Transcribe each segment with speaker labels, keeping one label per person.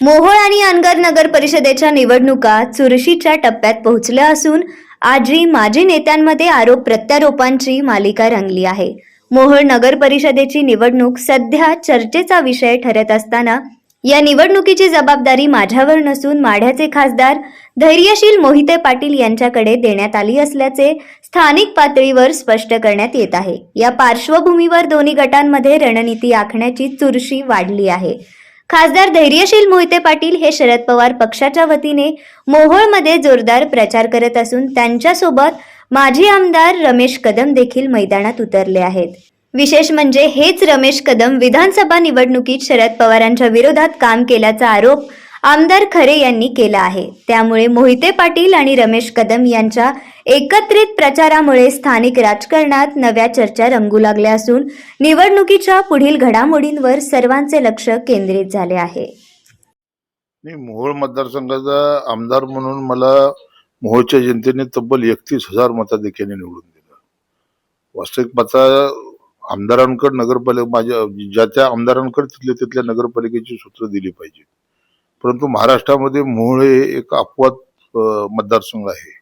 Speaker 1: मोहोळ आणि अनगर नगर परिषदेच्या निवडणुका चुरशीच्या टप्प्यात पोहोचल्या असून आजही माजी नेत्यांमध्ये आरोप प्रत्यारोपांची मालिका रंगली आहे. मोहोळ नगर परिषदेची निवडणूक सध्या चर्चेचा विषय ठरत असताना या निवडणुकीची जबाबदारी माझ्यावर नसून माढ्याचे खासदार धैर्यशील मोहिते पाटील यांच्याकडे देण्यात आली असल्याचे स्थानिक पातळीवर स्पष्ट करण्यात येत आहे. या पार्श्वभूमीवर दोन्ही गटांमध्ये रणनीती आखण्याची चुरशी वाढली आहे. खासदार धैर्यशील मोहिते पाटील हे शरद पवार पक्षाच्या वतीने मोहोळमध्ये जोरदार प्रचार करत असून त्यांच्यासोबत माजी आमदार रमेश कदम देखील मैदानात उतरले आहेत. विशेष म्हणजे हेच रमेश कदम विधानसभा निवडणुकीत शरद पवारांच्या विरोधात काम केल्याचा आरोप आमदार खरे यांनी केला आहे. त्यामुळे मोहिते पाटील आणि रमेश कदम यांच्या एकत्रित प्रचारामुळे स्थानिक राजकारणात नव्या चर्चा रंगू लागल्या असून निवडणुकीच्या पुढील घडामोडींवर सर्वांचे लक्ष केंद्रित झाले आहे.
Speaker 2: मी मोहोळ मतदारसंघाचा आमदार म्हणून मला मोहोळच्या जनतेने तब्बल एकतीस हजार मताधिक्याने निवडून दिलं. वास्तविक मता आमदारांकडे नगरपालिका माझ्या ज्या त्या आमदारांकडे तिथल्या तिथल्या नगरपालिकेची सूत्र दिली पाहिजे. परंतु महाराष्ट्रामध्ये मोहोळ हे एक अपवाद मतदारसंघ आहे.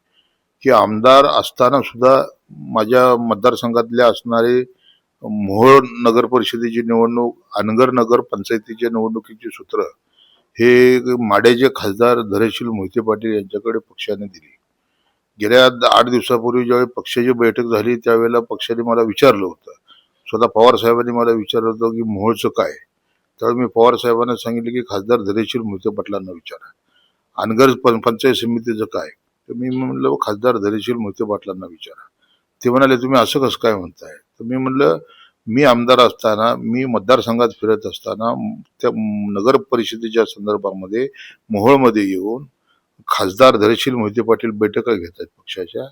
Speaker 2: की आमदार असताना सुद्धा माझ्या मतदारसंघातले असणारे मोहोळ नगर परिषदेची निवडणूक अनगर नगर पंचायतीच्या निवडणुकीची सूत्र हे माड्याचे खासदार धरेशील मोहिते पाटील यांच्याकडे पक्षाने दिली. गेल्या द- आठ दिवसापूर्वी ज्यावेळी पक्षाची बैठक झाली त्यावेळेला पक्षाने मला विचारलं होतं. स्वतः पवार साहेबांनी मला विचारलं होतं की मोहोळचं काय? त्यावेळी मी पवार साहेबांना सांगितलं की खासदार धैर्यशील मोहिते पाटलांना विचारा. अनगर पं- पंचायत समितीचं काय? तर मी म्हणलं खासदार धैर्यशील मोहिते पाटलांना विचारा. ते म्हणाले तुम्ही असं कसं काय म्हणताय? तर मी म्हणलं मी आमदार असताना मी मतदारसंघात फिरत असताना त्या नगर परिषदेच्या संदर्भामध्ये मोहोळमध्ये येऊन खासदार धैर्यशील मोहिते पाटील बैठका घेत आहेत पक्षाच्या.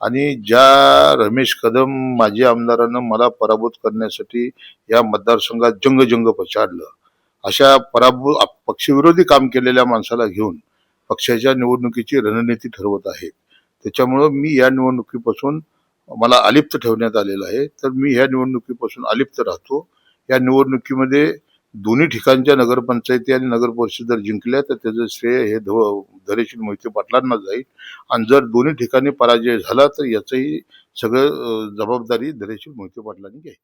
Speaker 2: आणि ज्या रमेश कदम माजी आमदारानं मला पराभूत करण्यासाठी या मतदारसंघात जंगजंग पछाडलं. अशा पराभूत पक्षविरोधी काम केलेल्या माणसाला घेऊन पक्षाच्या निवडणुकीची रणनीती ठरवत आहे. त्याच्यामुळं मी या निवडणुकीपासून मला अलिप्त ठेवण्यात आलेलं आहे. तर मी ह्या निवडणुकीपासून अलिप्त राहतो. या निवडणुकीमध्ये दोन्ही ठिकाणच्या नगरपंचायती आणि नगर परिषद जर जिंकल्या तर त्याचं श्रेय हे धव धरेशील मोहिते पाटलांना जाईल. आणि जर दोन्ही ठिकाणी पराजय झाला तर याचंही सगळं जबाबदारी धरेशील मोहिते पाटलांनी घ्यायची.